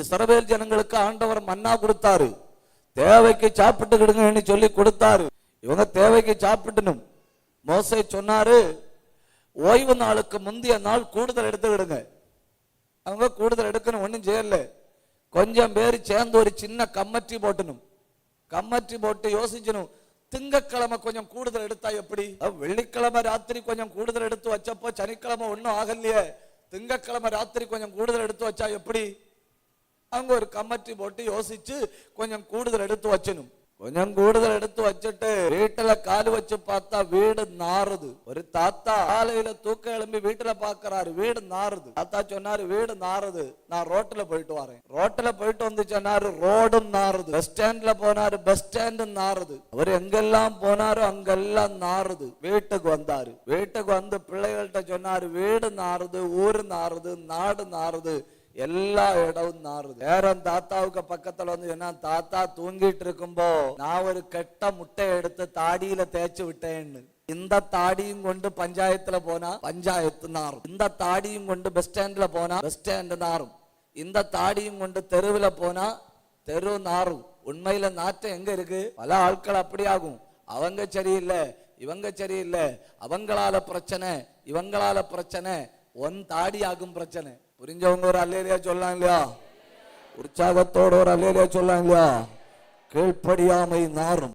இஸ்ரவேல் ஜனங்களுக்கு ஆண்டவர் மன்னா கொடுத்தாரு. தேவைக்கு சாப்பிட்டுக்கிடுங்கன்னு சொல்லி கொடுத்தாரு. இவங்க தேவைக்கு சாப்பிட்டணும். மோசை சொன்னாரு ஓய்வு நாளுக்கு முந்தைய நாள் கூடுதல் எடுத்துக்கிடுங்க. அவங்க கூடுதல் எடுக்கணும் ஒன்றும் செய்யல. கொஞ்சம் பேர் சேர்ந்து ஒரு சின்ன கம்மட்டி போட்டணும். கம்மற்றி போட்டு யோசிச்சணும் திங்கக்கிழமை கொஞ்சம் கூடுதல் எடுத்தா எப்படி? வெள்ளிக்கிழமை ராத்திரி கொஞ்சம் கூடுதல் எடுத்து வச்சப்போ சனிக்கிழமை ஒன்றும் ஆகலையே. திங்கக்கிழமை ராத்திரி கொஞ்சம் கூடுதல் எடுத்து வச்சா எப்படி? அவங்க ஒரு கம்மட்டி போட்டு யோசிச்சு கொஞ்சம் கூடுதல் எடுத்து வச்சணும் கொஞ்சம் கூடுதல் எடுத்து வச்சுட்டு வீட்டுல காலு வச்சு பார்த்தா வீடு நாறுது. ஒரு தாத்தா காலையில தூக்க எழும்பி வீட்டுல பாக்குறாரு வீடு நாறுது. தாத்தா சொன்னாரு வீடு நாறுது. நான் ரோட்ல போயிட்டு வரேன். ரோட்ல போயிட்டு வந்து சொன்னாரு ரோடும் நாறுது. பஸ் ஸ்டாண்ட்ல போனாரு பஸ் ஸ்டாண்டும் நாறுது. அவர் எங்கெல்லாம் போனாரோ அங்கெல்லாம் நாறுது. வீட்டுக்கு வந்தாரு. வீட்டுக்கு வந்து பிள்ளைகள்கிட்ட சொன்னாரு வீடு நாறுது ஊரு நாறுது நாடு நாறுது. எல்லா இடமும் நாறுது. பேரன் தாத்தாவுக்கு பக்கத்துல வந்து என்ன தாத்தா தூங்கிட்டு இருக்கும்போ நான் ஒரு கெட்ட முட்டை எடுத்து தாடியில தேய்ச்சி விட்டேன்னு. இந்த தாடியும் கொண்டு பஞ்சாயத்துல போனா பஞ்சாயத்து நாறும். இந்த தாடியும் கொண்டு பஸ் ஸ்டாண்ட்ல போனா பஸ் ஸ்டாண்ட் நாறும். இந்த தாடியும் கொண்டு தெருவுல போனா தெரு நாறும். உண்மையில நாற்றம் எங்க இருக்கு? பல ஆட்கள் அப்படி ஆகும் அவங்க சரியில்லை இவங்க சரியில்லை. அவங்களால பிரச்சனை இவங்களால பிரச்சனை. ஒன் தாடி ஆகும் பிரச்சனை. புரிஞ்சவங்க ஒரு அல்லேலியா சொல்லலாம் இல்லையா உற்சாகத்தோட ஒரு அல்லேலியா சொல்லலாம் இல்லையா கீழ்ப்படியாமை நாரும்.